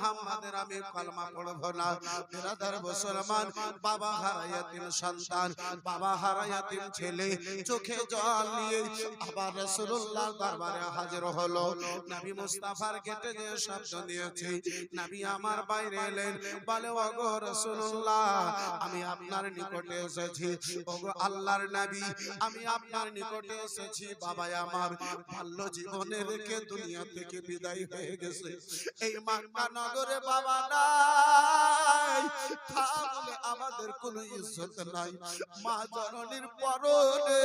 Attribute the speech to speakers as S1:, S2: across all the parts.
S1: মোহাম্মদের আমি কলমা পড়ব না। বিরাদার মুসলমান, বাবা হারায়াতিম সন্তান, বাবা হারায়াতিম ছেলে, চোখে জল নিয়ে আবার রাসূলুল্লাহ দরবারে হাজির হলো। নবী মুস্তাফার গেটে যে শব্দ দিয়েছে, নবী আমার বাইরে এলেন। বলে, ওগো রাসূলুল্লাহ, আমি আপনার নিকটে এসেছি। ওগো আল্লাহর নবী, আমি আপনার নিকটে এসেছি। বাবা আমার বাল্য জীবনে রেখে দুনিয়া থেকে বিদায় হয়ে গেছে। এই মাক্কা নগরে বাবা নাই। তাহলে আমাদের কোনো ইজ্জত নাই। মা জননীর পরনে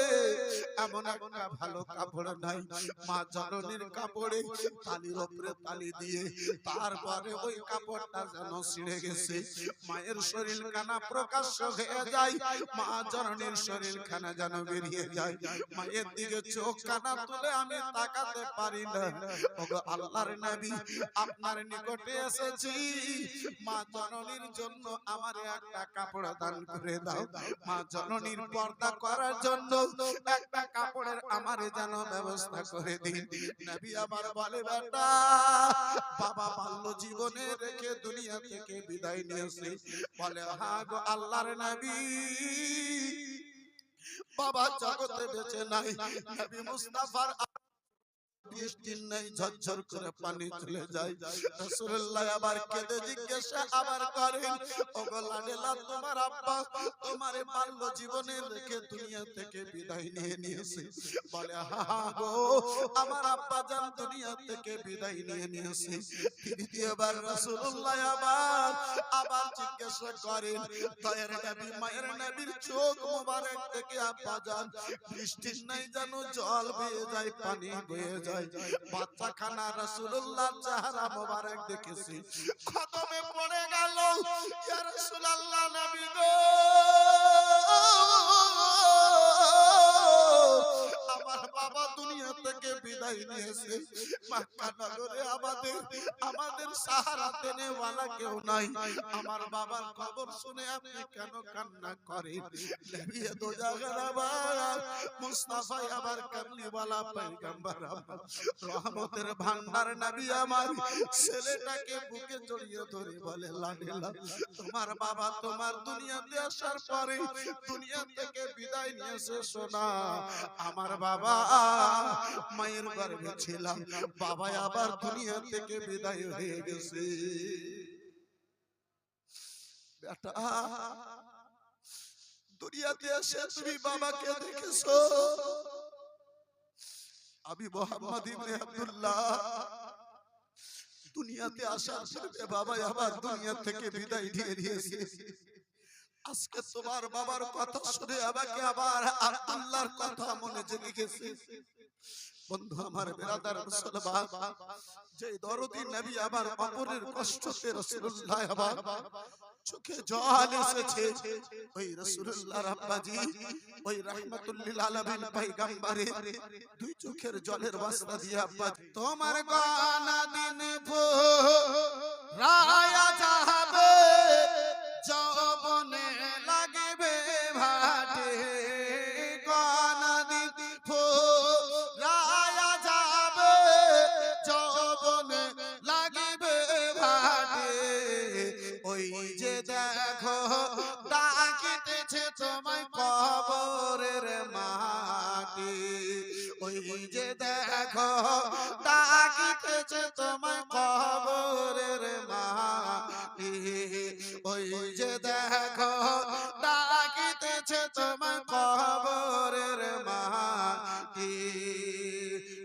S1: এমন একটা ভালো কাপড় নাই। মা জননীর কাপড়ে তালির উপরে তালি দিয়ে তারপরে ওই কাপড়টা যেন ছিঁড়ে গেছে। মায়ের শরীর খানা প্রকাশ্য হয়ে যায়। মা জননীর শরীর খানা যেন বেরিয়ে যায়। মায়ের দিকে চোখ কানা তুলে আমি তাকাতে পারি না। ওগো আল্লাহর নবী আপনার নিকটে এসেছি। মা জননীর জন্য আমার একটা কাপড় দান করে দাও। মা জননীর পর্দা করার জন্য একটা কাপড়ের আমার যেন ব্যবস্থা করে দিন। নবী আমার বলে, বেটা, বাবা বাল্য জীবনে রেখে দুনিয়া থেকে বিদায় নিয়েছে। বলে হ্যাঁ গো আল্লাহর নবী, বাবা জগতে বেঁচে নাই। নবী মুস্তাফার বৃষ্টির নেই, ঝরঝর করে পানি চলে যায়। আবার কেঁদে জিজ্ঞাসা, আবার করেন? তোমার আব্বা বাল্য জীবনে রেখে দুনিয়া থেকে বিদায় নিয়ে নিয়েছে। বলে, হা গো, আমার আব্বা জান দুনিয়া থেকে বিদায় নিয়ে নিয়েছে। দ্বিতীয়বার আবার আবার জিজ্ঞাসা করেন নবী, মায়ের নবীর চোখ মোবারক থেকে আব্বা বৃষ্টির নাই যেন জল বেয়ে যায়, পানি বয়ে যায়। বাচ্চা খানা রাসূলুল্লাহ চেহারা মোবারক দেখেছি। খতমে পড়ে গেল। ইয়া রাসূলুল্লাহ নবী গো। থেকে বিদায় নিয়েছে। মক্কা নগরে আমাদের আমাদের সাহারা দেনে ওয়ালা কেউ নাই। আমার বাবার খবর শুনে আপনি কেন কান্না করেন? নবী দো জায়গার আবার। মুস্তাফা আবার পয়গম্বর রহমতের ভান্ডার নবী আমার। ছেলেটাকে বুকে জড়িয়ে ধরে বলে তোমার বাবা তোমার দুনিয়াতে আসার পরে দুনিয়া থেকে বিদায় নিয়েছে, সোনা। আমার বাবা মায়ের গর্ভে ছিলাম। বাবা আবার দুনিয়া থেকে বিদায় হয়ে গেছে। দুনিয়াতে এসে তুমি বাবাকে দেখেছ? আমি মোহাম্মদ আব্দুল্লাহ। দুনিয়াতে আসার বাবা আবার দুনিয়া থেকে বিদায় নিয়ে নিয়েছে। আজকে তোমার বাবার কথা শুনে আমাকে আবার আর আল্লাহর কথা মনে জেগে গেছে বন্ধু আমার বেরাদার মুসলমান যে দরদি নবী আবার অপরের কষ্টতে রাসূলুল্লাহ আবার চোখে জল এসেছে। ওই রাসূলুল্লাহ রাব্বাজি ওই রাহমাতুল লিল আলামিন পয়গম্বরে দুই চোখের জলের বাসনা দিয়ে আব্বা তোমার গানা দিন ভো রায়া যাবে যৌবনে দেখো ডাকিতেছে তোমায় কবরের মাটি। ওই যে দেখো ডাকিতেছে তোমায় কবরের মাটি।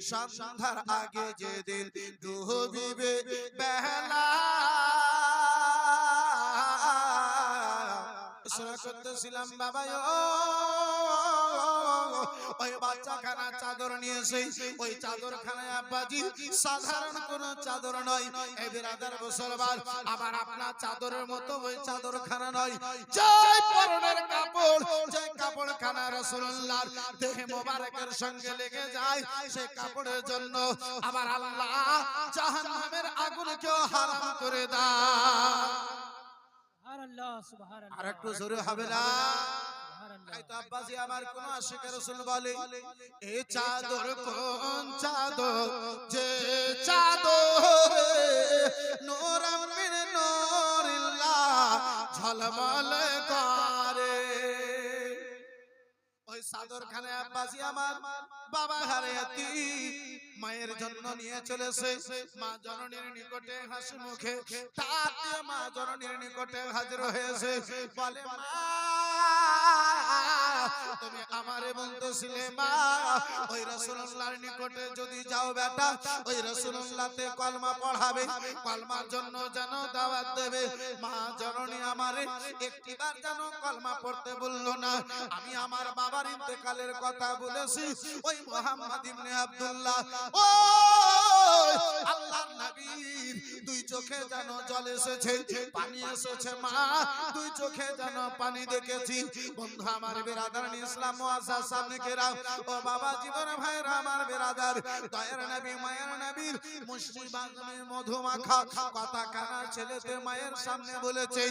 S1: সন্ধ্যার আগে যেদিন ডুবিবে বেলা। করতেছিলাম বাবা ওই বাচ্চা খানা চাদর নিয়ে এসে ওই চাদর খানায় আব্বাজি সাধারণ কোন চাদর নয়। এই বিরাদার মুসলমান আবার আপনার চাদরের মতো ওই চাদর খানা নয়। জয় পরনের কাপড় যে কাপড় খানা রাসূলুল্লাহর দেহে মোবারকের সঙ্গে লেগে যায় সেই কাপড়ের জন্য আবার আল্লাহ জাহান্নামের আগুনকেও হারাম করে দেয়। আর একটু জোরে হবে না? ওই খানে বাবা হারে মায়ের জন্য নিয়ে চলেছে। মা জননীর নিকটে হাসি মুখে তাতে মা জননীর নিকটে হাজির হয়েছে। বলে মা তুমি মা ওই রাসূলুল্লাহর নিকটে যদি যাও বেটা, ওই রাসূলুল্লাহতে কলমা পড়াবে, কলমার জন্য যেন দাওয়াত দেবে। মা জননী আমারে, একটিবার যেন কলমা পড়তে বলল না। আমি আমার বাবার ইন্তেকালের কথা বলেছি। ওই মোহাম্মদ ইবনে আব্দুল্লাহ, ও মায়ের সামনে বলেছে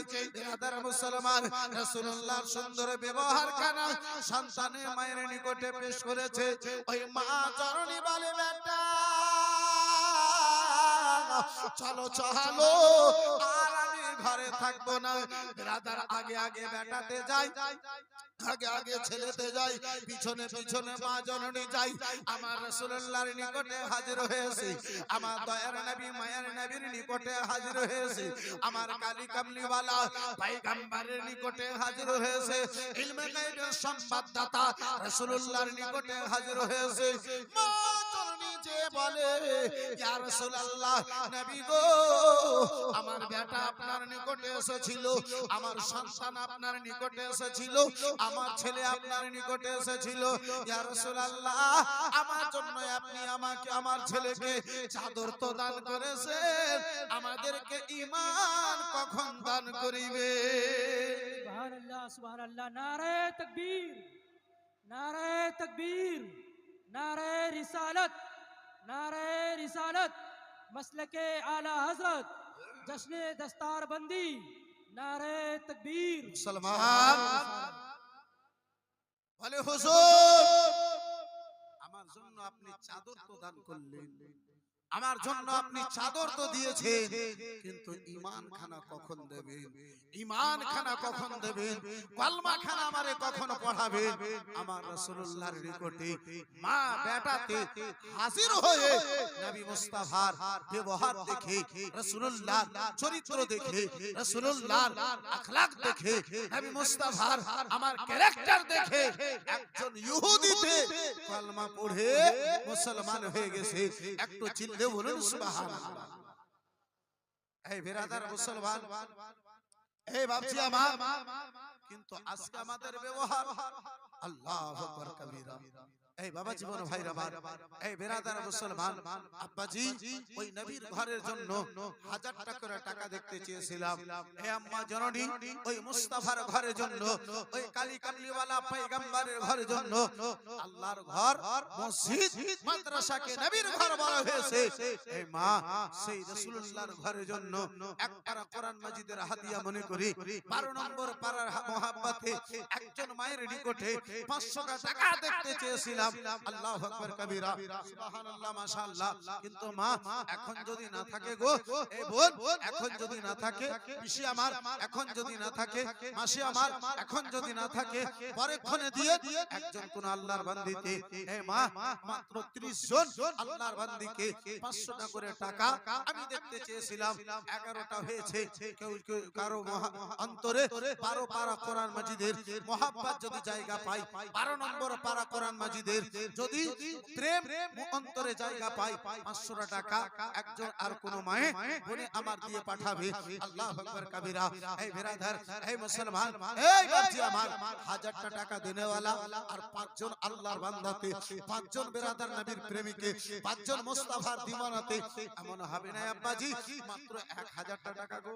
S1: সুন্দর ব্যবহার কানা সন্তানের মায়ের নিকটে পেশ করেছে। ওই মা চরণী বলে, বেটা চলো চলো। আর আমি ঘরে থাকব না। রাধার আগে আগে বেটাতে যাই। আগে আগে ছেলেতে যাই। পিছনে পিছনে মা জননী যাই। আমার রাসূলুল্লাহর নিকটে হাজির হয়েছে। আমার দয়ার নবী, মায়ের নবীর নিকটে হাজির হয়েছে। আমার কালী কামলিওয়ালা পয়গম্বরের নিকটে হাজির হয়েছে। ইলমে গায়বের সংবাদদাতা রাসূলুল্লাহর নিকটে হাজির হয়েছে। মা! বলে আমার বেটা আপনার নিকটে এসেছিল, আমার সন্তান আপনার নিকটে এসেছিল, আমার ছেলে আপনার নিকটে এসেছিল। আমার জন্য আপনি আমাকে, আমার ছেলেকে চাদর তো দান করেছেন, আমাদেরকে ইমান কখন দান করিবে?
S2: নারায় তকবীর নারে তকবীর, নারায় রিসালত। نعرہ رسالت، مسلک اعلی حضرت، جشن دستار بندی نعرہ تکبیر۔
S1: مسلمان বলে হুজুর আমার জন্য আপনি চাদর প্রদান করলেন আমার জন্য আপনি চাদর তো দিয়েছেন। কিন্তু ঈমান খানা কখন দেবেন? ঈমান খানা কখন দেবেন? কলমা খানা আমারে কখন পড়াবেন আমার রাসূলুল্লাহর নিকটে মা বেটাতে হাজির হয়ে নবী মুস্তাফার ব্যবহার দেখে রাসূলুল্লাহ চরিত্র দেখে রাসূলুল্লাহ আখলাক দেখে নবী মুস্তাফার আমার ক্যারেক্টার দেখে একজন ইহুদিতে কলমা পড়ে মুসলমান হয়ে গেছে। একটু চিল্লে বলুন, সুবহানাল্লাহ। এই বেরাদার মুসলমান, এই ভাবছি আমার। কিন্তু আজকে আমাদের ব্যবহার, আল্লাহ কবীরা। এই বাবা জীবন ভাইরা আমার এই বেরাদার মুসলমান আব্বাজি ওই নবীর ঘরের জন্য হাজার টাকা করে টাকা দেখতে চেয়েছিলাম। হে আম্মা জননী ওই মুস্তাফার ঘরের জন্য ওই কালী কামলিওয়ালা পয়গম্বরের ঘরের জন্য আল্লাহর ঘর মসজিদ মাদ্রাসাকে নবীর ঘর বলা হয়েছে। এই মা সেই রাসূলুল্লাহর ঘরের জন্য এক পারা কোরআন মাজিদের হাদিয়া মনে করি। 12 নম্বর পারার মহাব্বতে একজন মায়ের নিকটে 500 টাকা দেখতে চেয়েছিলাম আল্লাহু আকবার কবীরা, সুবহানাল্লাহ, মাশাআল্লাহ। কিন্তু মা, এখন যদি না থাকে গো এই বোন, এখন যদি না থাকে, পিসি আমার, এখন যদি না থাকে, মাসি আমার, এখন যদি না থাকে পরেক্ষণে দিয়ে একজন কোন আল্লাহর বান্দিতে মা, মাত্র 30 জন আল্লাহর বান্দিকে 500 টাকা করে টাকা আমি দেখতে চেয়েছিলাম 11টা হয়েছে, কেউ কারও অন্তরে 12 পারা কোরআন মাজিদের যদি জায়গা পাই 12 নম্বর পারা কোরআন মাজিদের যদি প্রেম অন্তরে জায়গা পাই 500 টাকা, একজন আর কোন মায়ে বনে আমার দিয়ে পাঠাবে। আল্লাহু কবীরা। এই বিরাদার এই মুসলমান, এই বাপজি আমার, হাজারটা টাকা দেনেওয়ালা আর পাঁচজন আল্লাহর বান্দাতে, পাঁচজন বিরাদার নবীর প্রেমিকে, পাঁচজন মুস্তাফার দিওয়ানাতে, এমন হবে না আব্বাজি, মাত্র 1000 টাকা গো।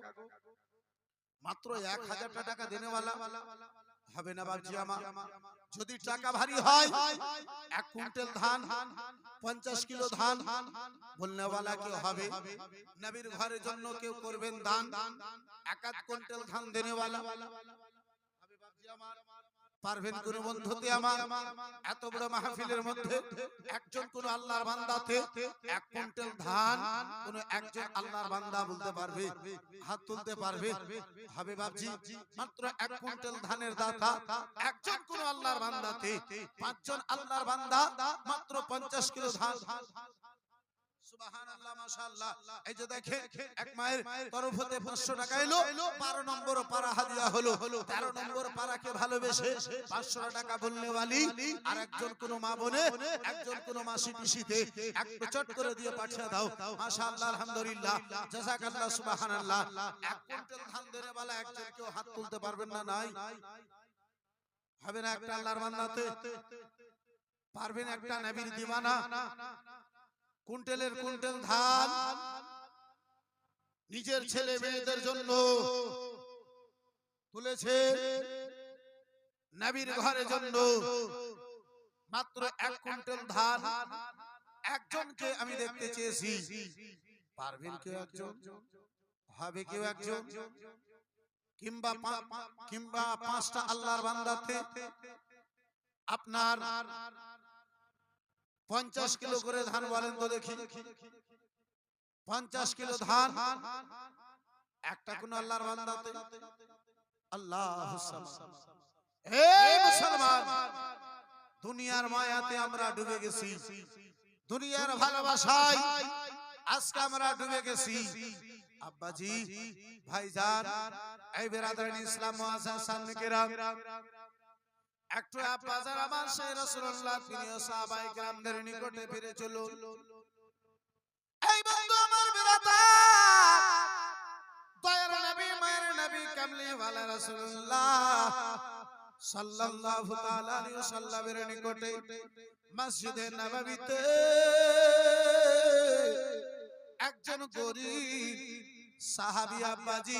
S1: মাত্র 1000 টাকা দেনেওয়ালা। হবে না বাবজি আমা। যদি টাকা ভারী হয় এক কুইন্টাল ধান পঞ্চাশ কিলো ধান বলনেওয়ালা কেউ হবে। নবীর ঘরের জন্য কেউ করবেন দান। এক এক কুইন্টাল ধান দেনেওয়ালা। বাপজি পারবেন কোন বন্ধুতে আমার? এত বড় মাহফিলের মধ্যে একজন কোন আল্লাহর বান্দাতে এক কুইন্টাল ধান কোন একজন আল্লাহর বান্দা বলতে পারবে? হাত তুলতে পারবে? হবে বাবজি মাত্র এক কুইন্টাল ধানের দাতা একজন কোন আল্লাহর বান্দাতে পাঁচজন আল্লাহর বান্দা মাত্র পঞ্চাশ কিলো ধান। সুবহানাল্লাহ মাশাআল্লাহ। এই যে দেখেন এক মায়ের তরফ হতে 500 টাকা এলো 12 নম্বর পারা হাদিয়া হলো। 13 নম্বর পারাকে ভালোবেসে 500 টাকা বললে ওয়ালি আর একজন কোন মা বনে একজন কোন মাসি পিসিতে একটু চট করে দিয়ে পাঠিয়ে দাও। মাশাআল্লাহ আলহামদুলিল্লাহ। জাযাকাল্লাহ সুবহানাল্লাহ। এক কুইন্টাল ধান ধরে বলা একজন কেউ হাত তুলতে পারবেন না নাই? হবে না একটা আল্লাহর বান্দাতে পারবেন একটা নবীর দিওয়ানা? কুইন্টালের কুইন্টাল ধান নিজের ছেলে মেয়েদের জন্য তুলেছে নবীর ঘরের জন্য। মাত্র এক কুইন্টাল ধান একজনকে আমি দেখতে চেয়েছি। পারবেন কেউ একজন? হবে কেউ একজন? কিংবা কিংবা পাঁচটা আল্লাহর বান্দাতে আপনার পঞ্চাশ কিলো করে ধান বলেন তো দেখি। পঞ্চাশ কিলো ধান। একটা কোন আল্লাহর বান্দাতে। আল্লাহ মুসলমান দুনিয়ার মায়াতে আমরা ডুবে গেছি। দুনিয়ার ভালোবাসায় আজকে আমরা ডুবে গেছি। আব্বাজি ভাইজান এই বেরাদারান ইসলাম সামনে কেরাম একটু আব্বাজার আমার সেই রাসূলুল্লাহ তিনিও সাহাবায়ে কেরামদের নিকটে ফিরে চলুন। এই বন্ধু আমার বেরাদার দয়ার নবী মায়ের নবী কামলি ওয়ালা রাসূলুল্লাহ সাল্লাল্লাহু তাআলা আলাইহি ওয়াসাল্লামের নিকটে মসজিদে নববীতে একজন গরিব সাহাবী আব্বাজি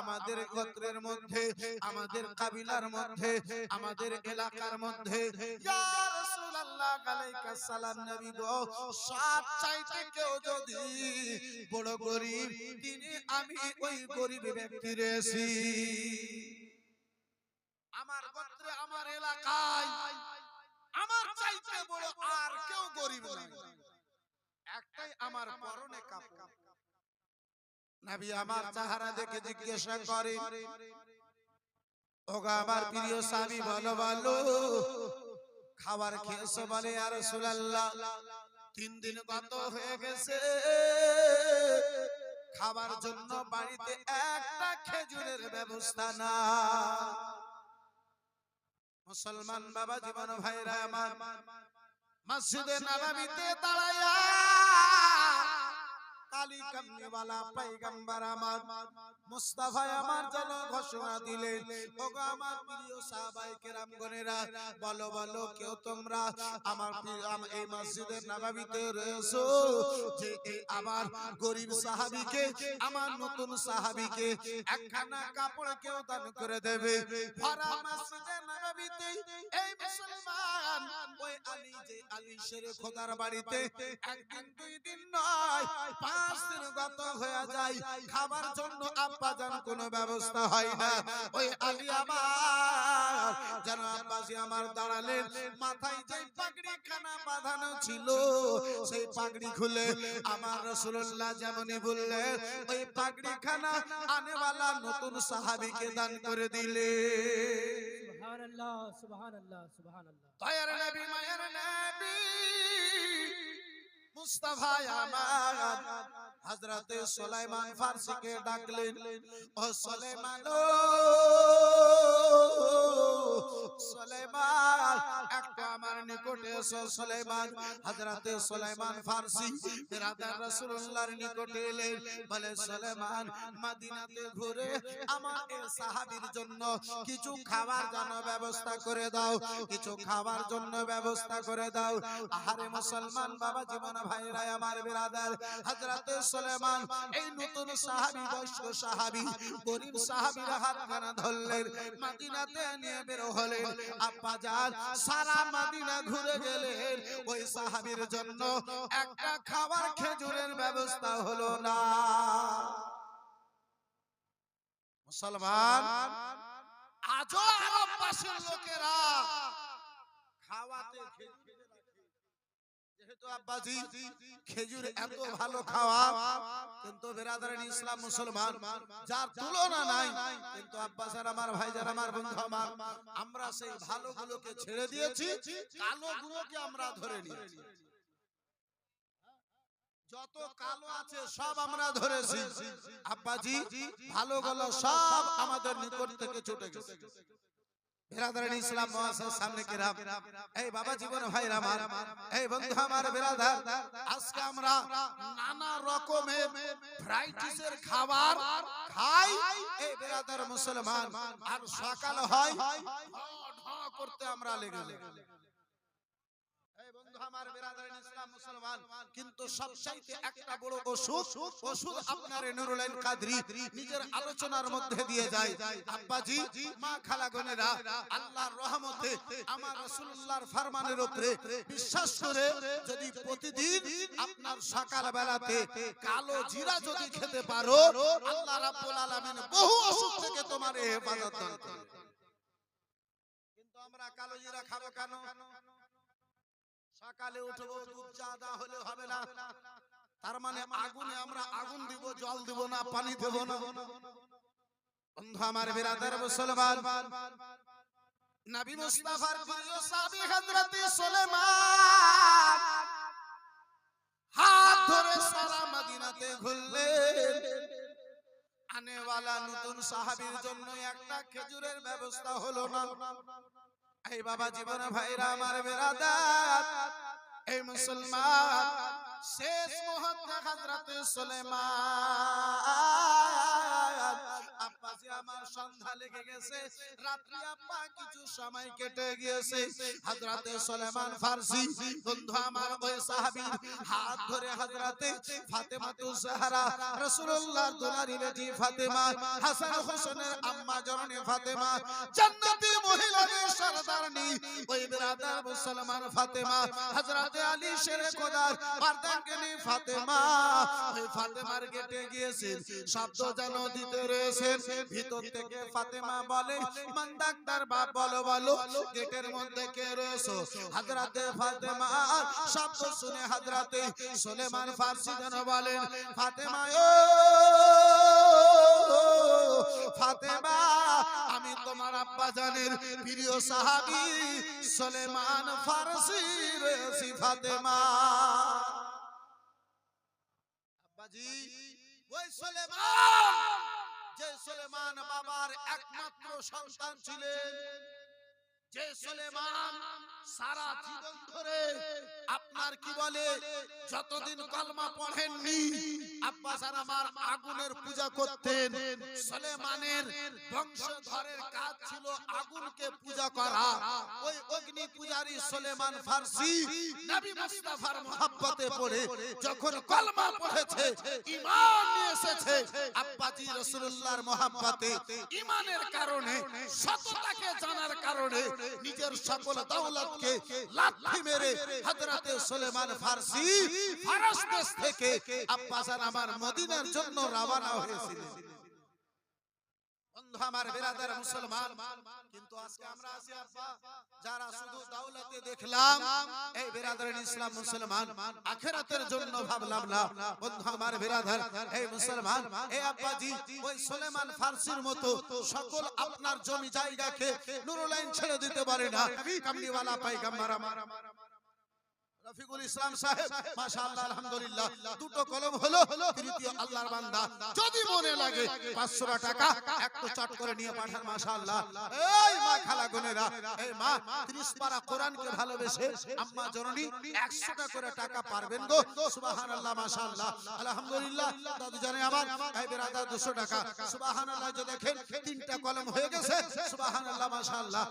S1: আমাদের গোত্রের মধ্যে আমাদের কাবিলার মধ্যে আমাদের এলাকার মধ্যে রাসূলুল্লাহ আলাইহিস সালাম নবী গো সব চাইতে কেউ যদি বড় গরিব তিনি আমি ওই গরিব ব্যক্তি আমার গোত্রে আমার এলাকায় আমার চাইতে বড় আর কেউ গরিব একটাই আমার পরনে কাপড়। নবী আমার চেহারা দেখে জিজ্ঞাসা করে ওগা আমার প্রিয় স্বামী বলো বলো খাবার খেয়েছো বলে আর রাসূলুল্লাহ তিন দিন গত হয়ে গেছে। খাবার জন্য বাড়িতে একটা খেজুরের ব্যবস্থা না। মুসলমান বাবা জীবন ভাইরা আমার মসজিদে নববীতে দাঁড়ায়া কালী কামনিওয়ালা পয়গম্বর আমার। মুস্তাফা আমার জন্য ঘোষণা দিলেন ওগো আমার প্রিয় সাহাবায়ে কেরাম গণেরা বলো বলো কেউ তোমরা আমার এই মসজিদের নববীতে রয়েছো যে এই আমার গরিব সাহাবীকে আমার নতুন সাহাবীকে একখানা কাপড় কেউ দান করে দেবে। ভরা মসজিদে নববীতে এই মুসলমান ওই আলী যে আলী শেরে খোদার বাড়িতে একদিন দুই দিন নয় পাঁচ দিন গত হয়ে যায় খাবার জন্য আব্বাজান কোনো ব্যবস্থা হয় না। ওই আলী আমার যেন আব্বাজি আমার দাঁড়ালেন মাথায় যে পাগড়ি খানা বাঁধানো ছিল সেই পাগড়ি খুলে আমার রাসূলুল্লাহ যেমনই বললেন ওই পাগড়ি খানা আনেওয়ালা নতুন সাহাবীকে দান করে দিলে।
S2: সুবহান আল্লাহ সুবহান আল্লাহ
S1: দয়ার নবী মায়ের নবী মুস্তাফা আমার। হযরতে সুলাইমান ফারসিকে ডাকলেন ও সুলাইমান ও সুলাইমান খাবার জন্য ব্যবস্থা করে দাও। আহারে মুসলমান বাবা জীবন ভাইরা আমার বিরাদার, হযরতে সুলাইমান, এই নতুন সাহাবী, বয়স্ক সাহাবী, গরিব সাহাবীরা হাত ধরলেন, মদিনাতে নিয়ে বের হলেন। আব্বা জান সারা মদিনা ঘুরে গেলেন ওই সাহাবীর জন্য একটা খাবার খেজুরের ব্যবস্থা হলো না মুসলমান, আজও আরব পাশের লোকেরা খাওয়াতে খেজুর। যেহেতু আব্বাজি খেজুর এত ভালো খাওয়া কিন্তু বেরাদারের ইসলাম মুসলমান যার তুলনা নাই কিন্তু আব্বাসার আমার ভাইজার আমার বন্ধু আমার আমরা সেই ভালো গুলোকে ছেড়ে দিয়েছি কালো গুলোকে আমরা ধরে নিয়েছি। যত কালো আছে সব আমরা ধরেছি। আব্বাজি ভালো গুলো সব আমাদের নিকট থেকে ছুটে গেছে। বেরাদারান ইসলাম মহাশয় সামনে কিরাম। এই বাবা জীবন ভাই আমার। এই বন্ধু আমার বিরাদার। আজকে আমরা নানা রকমের খাবার খাই। এই বিরাদার মুসলমান আর সকাল হয়। করতে আমরা লেগে আমার বেরাদারান ইসলাম মুসলমান কিন্তু সবচাইতে একটা বড় ওষুধ ওষুধ আপনার এই নুরুল আইন কাদরি নিজের আলোচনার মধ্যে দিয়ে যায়। আব্বাজি মা খালাগনেরা আল্লাহর রহমতে আমার রাসূলুল্লাহর ফরমানের উপরে বিশ্বাস করে যদি প্রতিদিন আপনার সকাল বেলাতে কালো জিরা যদি খেতে পারো আল্লাহ রাব্বুল আলামিন বহু অসুখ থেকে তোমার হেফাজত দান করবে। কিন্তু আমরা কালো জিরা খাব কেন? সকালে উঠবো দুধ চা দা হলে হবে না। তার মানে আগুনে আমরা আগুন দিব জল দিব না পানি দেব না। বন্ধু আমার বিরাদার মুসলমান। নবী মুস্তাফার প্রিয় সাহাবী হযরত সুলেমান হাত ধরে সারা মদিনাতে ঘুরলেন। আনেওয়ালা নতুন সাহাবীর জন্য একটা খেজুরের ব্যবস্থা হলো না। এই বাবা জীবন ভাইরা আমার বেরাদার এই মুসলমান শেষ মুহূর্তে হযরত সুলেমান। আব্বাজি আমার সন্ধ্যা লেগে গেছে। রাত্রি আব্বা কিছু সময় কেটে গিয়েছে। হযরত সুলেমান ফারসি, বন্ধু আমার ওই সাহাবী, হাত ধরে হযরতে ফাতেমা তু জাহরা, রাসূলুল্লাহর দুলারি বেটি ফাতেমা, হাসান হোসেনের আম্মা জননী ফাতেমা, জান্নাতি মহিলাদের সরদারনি, ওই বিরাদার মুসলমান ফাতেমা, হযরতে আলী শেরে খোদার বারদাঙ্গিনী ফাতেমা, ওই ফাতেমার গেটে গিয়েছেন। শব্দ যেন দিতে রয়েছেন। ভিতর থেকে ফাতেমা বলে মান ডাক্তার বাপ বলো বলো গেটের মধ্যে কে রয়েছো? হযরতে ফাতেমা শব্দ শুনে হযরতে সুলেমান ফারসি যেন বলেন ফাতেমা ও ফাতেমা আমি তোমার আব্বা জানের প্রিয় সাহাবী সুলেমান ফারসি রয়েছি ফাতেমা। আব্বাজি ওই সুলেমান! যে সুলেমান বাবার একমাত্র সন্তান ছিলেন, যে সুলেমান সারা জীবন ধরে আপনার কি বলে, যতদিন কলমা পড়েননি আব্বাস আমার আগুনের পূজা করতেন। সুলেমানের বংশধরের কাজ ছিল আগুনকে পূজা করা। ওই অগ্নি পূজারী সুলেমান ফারসি নবী মুস্তাফার মহব্বতে পড়ে, যখন কলমা পড়েছে, ঈমান নিয়ে এসেছে। আব্বাজি রাসূলুল্লাহর মহব্বতে ঈমানের কারণে, সততাকে জানার কারণে নিজের সকল দৌলতকে লাথি মেরে হযরতে সুলেমান ফারসি ফারস থেকে আব্বাসান আমার মদিনার জন্য রওনা হয়েছিলেন। বন্ধু আমার মুসলমান, কিন্তু আজকে আমরা আছি আব্বা, যারা শুধু দাওলাতে দেখলাম, এই ইসলাম মুসলমান জন্য ভাবলাম না। বন্ধু আমার এই মুসলমান, এই ওই সুলেমান মতো সকল আপনার জমি জায়গাকে নুরুলাইন ছেড়ে দিতে পারে না। কামলিওয়ালা, পাইগাম্বার আমার। রফিকুল ইসলাম সাহেব, মাশাআল্লাহ, আলহামদুলিল্লাহ, দুটো কলম হলো তৃতীয় আল্লাহর বান্দা। যদি মনে লাগে 500 টাকা, একটু চট করে নিয়ে পাঠান, মাশাআল্লাহ। এই মা খালা বোনেরা, এই মা 30 পারা কোরআনকে ভালোবেসে আম্মা জননী 100 টাকা করে টাকা পারবেন গো। সুবহানাল্লাহ, মাশাআল্লাহ। আলহামদুলিল্লাহ, দাদু জানে আমার, এই বেরাদার 200 টাকা। সুবহানাল্লাহ, যে দেখেন, তিনটা কলম হয়ে গেছে। সুবহানাল্লাহ, মাশাআল্লাহ।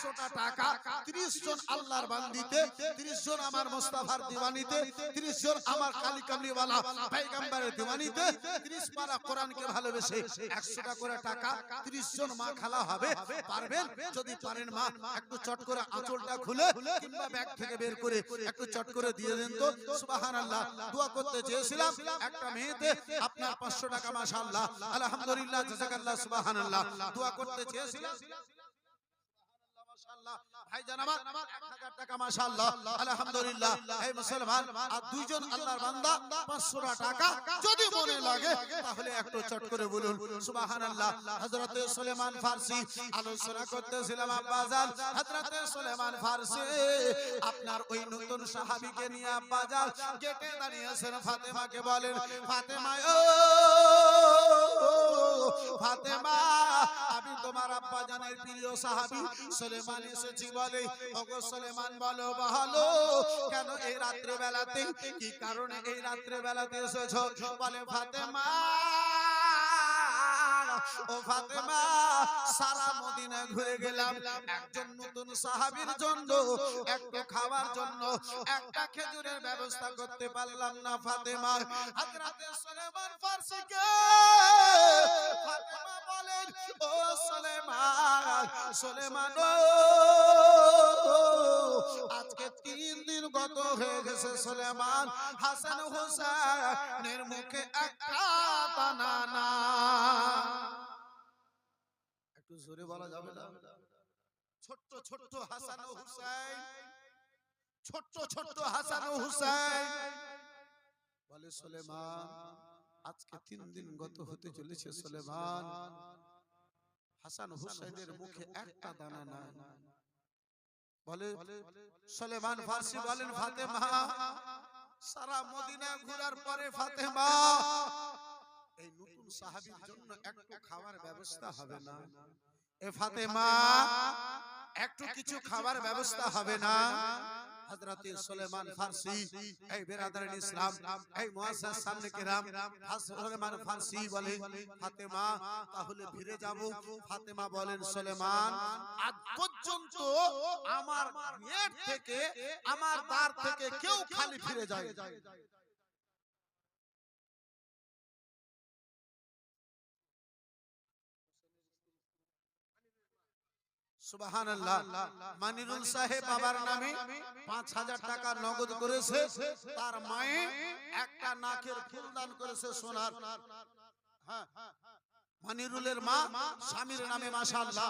S1: 100 টাকা 30 জন আল্লাহর বান্দিতে 30 জন আমার মুস্তাফার দিওয়ানিতে 30 জন আমার কালী কামলিওয়ালা পয়গম্বরের দিওয়ানিতে 30 পারা কোরআনকে ভালোবেসে 100 টাকা করে টাকা 30 জন মা খালা হবে, পারবেন? যদি পারেন মা, একটু চট করে আঁচলটা খুলে কিংবা ব্যাগ থেকে বের করে একটু চট করে দিয়ে দেন তো। সুবহানাল্লাহ, দোয়া করতে চেয়েছিলাম একটা মেয়েতে, আপনার 500 টাকা, মাশাআল্লাহ। আলহামদুলিল্লাহ জাযাকাল্লাহ সুবহানাল্লাহ। দোয়া করতে চেয়েছিলাম ভাইজান আমার 1000 টাকা মাশাআল্লাহ। আলহামদুলিল্লাহ। এই মুসলমান আর দুইজন আল্লাহর বান্দা 500 টাকা যদি মনে লাগে তাহলে একটু চট করে বলুন। সুবহানাল্লাহ। হযরত সুলেমান ফারসি আলোচনা করতেছিলাম আব্বাজান। হযরত সুলেমান ফারসি আপনার ওই নতুন সাহাবীকে নিয়ে আব্বাজান গেটে দাঁড়িয়েছেন ফাতেমাকে বলেন ফাতেমা ও ফাতেমা তোমার আব্বা জানের প্রিয় সাহাবি সুলেমান এসেছি বলে, ওগো সুলেমান, বলো ভালো কেন এই রাত্রে বেলাতে কি কারণে এই রাত্রে বেলাতে এসেছ? বলে, ফাতেমা ও ফাতেমা, সারা মদিনা ঘুরে গেলাম। একজন নতুন সাহাবীর জন্য একটু জন্য, একটা খেজুরের ব্যবস্থা করতে পারলাম না ফাতেমা। হযরতে ফারসিকে, ফাতেমা বলেন, ও আজকে তিন দিন গত হয়ে গেছে সুলেমান হাসান হোসেনের মুখে একটা দানা না একটু জোরে বলা যাবে না? ছোট্ট ছোট্ট হাসান হুসাইন। ছোট্ট ছোট্ট হাসান হুসাইন। বলে, সুলেমান, আজকে তিন দিন গত হতে চলেছে, সুলেমান। হাসান হুসাইনের মুখে একটা দানা বলে, সুলেমান ফারসি বলেন, ফাতেমা। সারা মদিনা ঘোরার পরে ফাতেমা এই নতুন সাহাবীর জন্য একটু খাওয়ার ব্যবস্থা হবে না। এ ফাতেমা একটু কিছু খাবার ব্যবস্থা হবে না। হযরতে সুলেমান ফারসি এই বেরাদারিন ইসলাম এই মুআসসাস সামনে কেরাম সুলেমান ফারসি বলে ফাতেমা তাহলে ফিরে যাব। ফাতেমা বলেন সুলেমান আজ পর্যন্ত আমার গেট থেকে আমার দ্বার থেকে কেউ খালি ফিরে যায় মানিরুল সাহেব বাবার নামে পাঁচ হাজার টাকা নগদ করেছে। তার মায়ে একটা নাকের ফুল দান করেছে সোনার। হ্যাঁ মানিরুলের মা স্বামীর নামে মাশাআল্লাহ।